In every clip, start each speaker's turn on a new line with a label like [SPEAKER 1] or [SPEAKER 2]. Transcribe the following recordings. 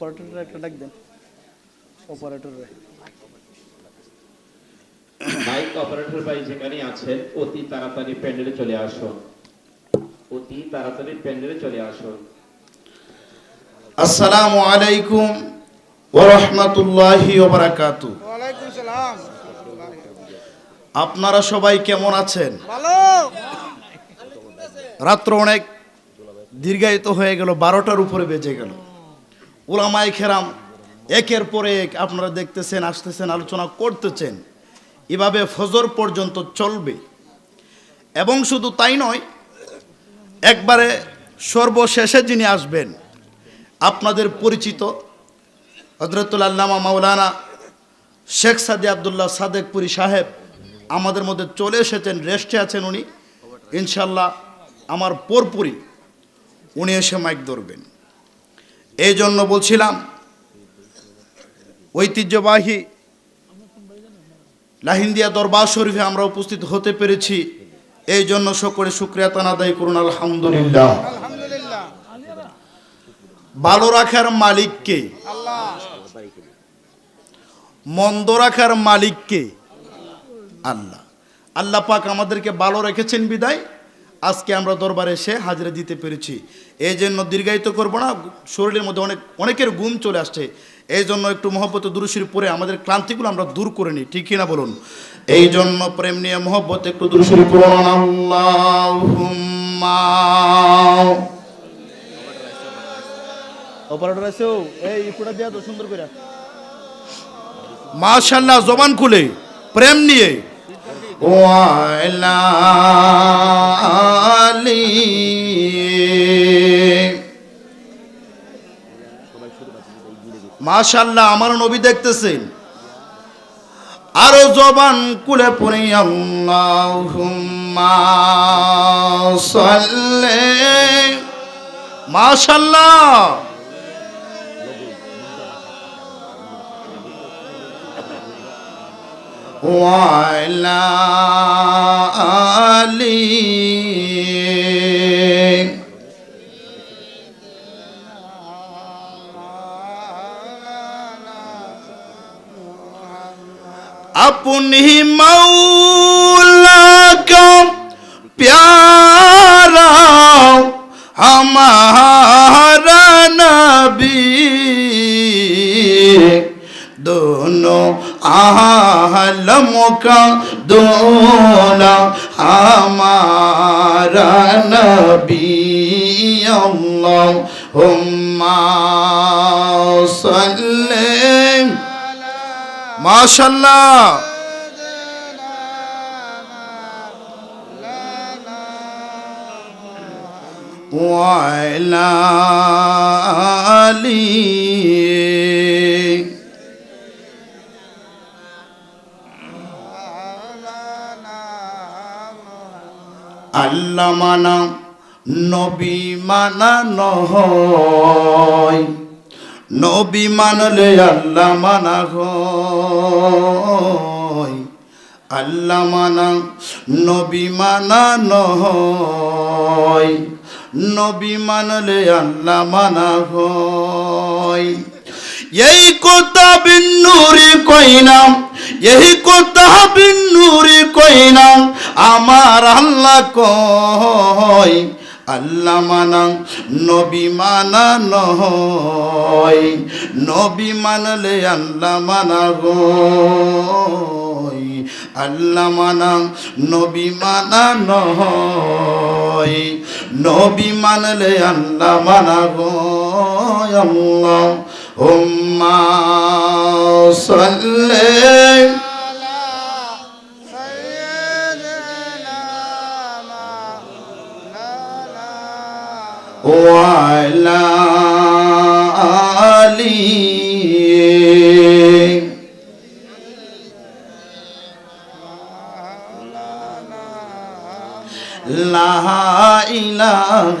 [SPEAKER 1] অপারেটরের একটা ডাক দেন। অপারেটরে
[SPEAKER 2] মাইক অপারেটর ভাই যেখানে আছেন অতি তাড়াতাড়ি প্যান্ডেলে চলে আসুন। অতি তাড়াতাড়ি প্যান্ডেলে চলে আসুন।
[SPEAKER 3] আসসালামু আলাইকুম ওরহমতুল্লাহি ওবারাকাতু
[SPEAKER 1] ওয়ালাইকুম সালাম।
[SPEAKER 3] আপনারা সবাই কেমন আছেন?
[SPEAKER 1] ভালো।
[SPEAKER 3] রাত্র অনেক দীর্ঘায়িত হয়ে গেল বারোটার উপরে বেজে গেল। ওলামাই খেরাম একের পরে এক আপনারা দেখতেছেন, আসতেছেন, আলোচনা করতেছেন। এভাবে ফজর পর্যন্ত চলবে। এবং শুধু তাই নয়, একবারে সর্বশেষে যিনি আসবেন, আপনাদের পরিচিত হজরতুল আল্লামা মাওলানা শেখ সাদি আবদুল্লাহ সাদেকপুরি সাহেব আমাদের মধ্যে চলে এসেছেন, রেস্টে আছেন উনি। ইনশাল্লাহ আমার পরপুরি উনি এসে মাইক ধরবেন। এই জন্য বলছিলাম ঐতিহ্যবাহী লাহিন্দিয়া দরবার শরীফে আমরা উপস্থিত হতে পেরেছি। এই জন্য সকলে শুক্রিয়া তান আদায় করুন আলহামদুলিল্লাহ।
[SPEAKER 1] আলহামদুলিল্লাহ।
[SPEAKER 3] ভালো রাখার মালিককে মন্দ রাখার মালিককে আল্লাহ। আল্লাহ পাক আমাদেরকে ভালো রেখেছেন বিদায়। আজকে আমরা দরবারে এসে হাজিরা দিতে পেরেছি। এই জন্য দীর্ঘায়িত করব না শরীরের মধ্যে অনেক অনেকের ঘুম চলে আসছে। এই জন্য একটু মহব্বত দুরুশির পরে আমাদের ক্লান্তিগুলো আমরা দূর করে নিই ঠিক কিনা বলুন? এই জন্য প্রেম নিয়ে মহব্বত একটু দুরুশির পড়ুন। আল্লাহুম্মা।
[SPEAKER 1] অপারেটর আছে এই ইপুটা দিয়া তো সুন্দর করে
[SPEAKER 3] মাশাল্লাহ জবান খুলে। প্রেম নিয়ে। মাশাল্লাহ আমার নবী দেখতেছেন। আরও জবান কুলে পড়ে আল্লাহুম্মা মাশাল্লাহ وعلى آله अपनी मौला का प्यारा हमारा नबी दोनों आलम का दोला हमारा नबी अल्लाहुम्मा सल्ली माशाल्लाह وعلى آله আল্লাহ মানা নবী মানা নহয় নবী মানলে আল্লাহ মানা হয়। আল্লাহ মানা নবী মানা নহয় নবী মানলে আল্লাহ মানা হয়। এই কথা বিন্নুরি কইনাম এই কথা বিন্নুরি কইনাম আমার আল্লাহ কয় আল্লাহ মানা নবী মানা নয় নবী মানলে আল্লাহ মানা গয় আল্লাহ মানা নবী মানা নয় নবী মানলে আল্লাহ মানা গয় আল্লাহ اللهم صل وعلى آله لا إله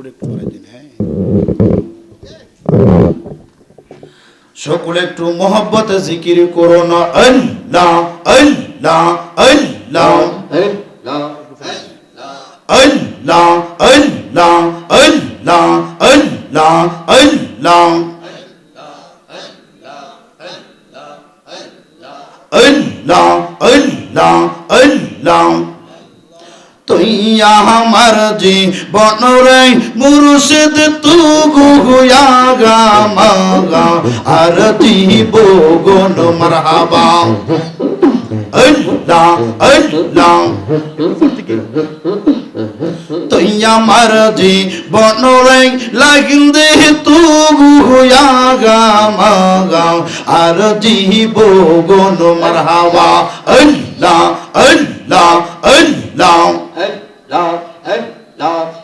[SPEAKER 3] করে পড়াই দিন হ্যাঁ। সকলে একটু মোহব্বত জিকির করো না। আল্লাহ আল্লাহ আল্লাহ। আমার জি বনরে মুরশিদ, তু গুয়া গা মাগা আর জি বোগন মারহাবা। Allah Allah তৈয়া মারজি বনরে লাগিন্দে তু গুয়া গা আর জি বোগন মারহাবা। Allah
[SPEAKER 4] Allah Allah love, and love.